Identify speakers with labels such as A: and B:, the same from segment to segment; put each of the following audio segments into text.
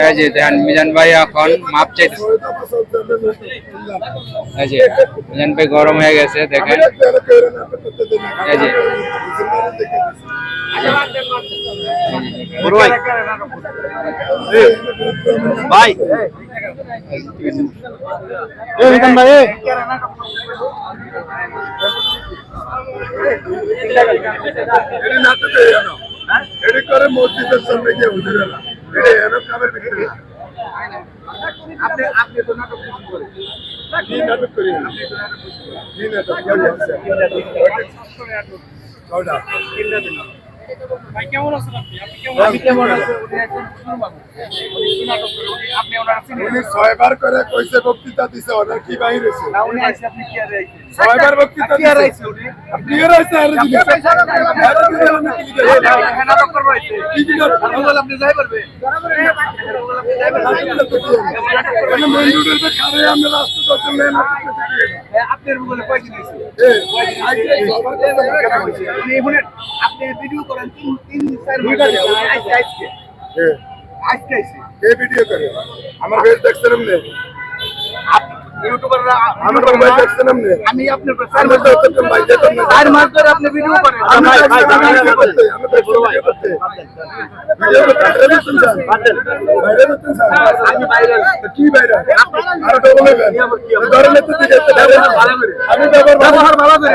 A: এই যে দেখেন মিজান ভাই এখন মাপ চাইছে এই যে মিজান ভাই গরম হয়ে গেছে দেখেন। এই যে।
B: বড় ভাই। ভাই। এই মিজান ভাই এই।
C: এটি নাটক হয়ে গেল এটি করে মসজিদের সামনে গিয়ে উঠে গেলাম এটা এরকম কামের ভিতরে
D: নাটক
C: করি? নাটক? করি কি নাটক কয়টা?
D: আমি কেমন আছি? আপনি ওনার?
C: উনি ছয়বার করে কইছে বক্তৃতা দিছে ওনার কি বাহির হয়েছে
D: না, উনি আইসে, আপনি কি আর আইছেন?
C: ছয়বার বক্তৃতা
D: কি আর আইছে উনি?
C: আপনি আর দিকে আর আপনি কি
D: না, করব আইছে।
C: কি কি
D: আপনি যাই পারবে? আপনি আপনার মোবাইলে? উনি এখানে- আপনি ভিডিও করেন তিন তিন চার আজকে আজকে আজকে।
C: কে ভিডিও করে? আমার বেশ দেখছিলাম
D: আপ- ইউটিউবাররা আমি আপনার চার মাস ধরে- আপনি ভিডিও করেন।
C: আমি ব্যবহার ভালো করি।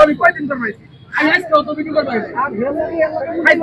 C: আমি
D: কয়দিন করব আমি আজকে অত ভিডিও করব খাইতে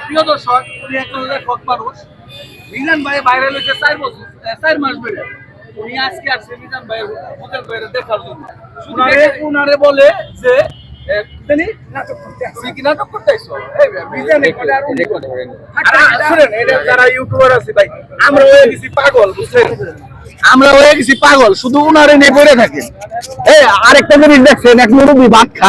D: প্রিয় দর্শক উনি একজন লেখক মানুষ। মিজান ভাই বাইরে লেগে চার বছর চার মাস বেড়ে উনি আজকে আসছে মিজান হোটেল বাইরে দেখার জন্য। উনারে উনারে বলে যে এ, জানি? সে কি নাটক করতে আইছো? এই ভাই, মিজান এখানে আর উনি- আরে, শুনেন, এটা যারা ইউটিউবার আছে ভাই আমরা হয়ে গেছি পাগল বুঝছেন? আমরা হয়ে গেছি পাগল শুধু উনারে নিয়ে পড়ে
B: এই আরেকটা জিনিস দেখছেন এক মুরব্বী ভাত খায়।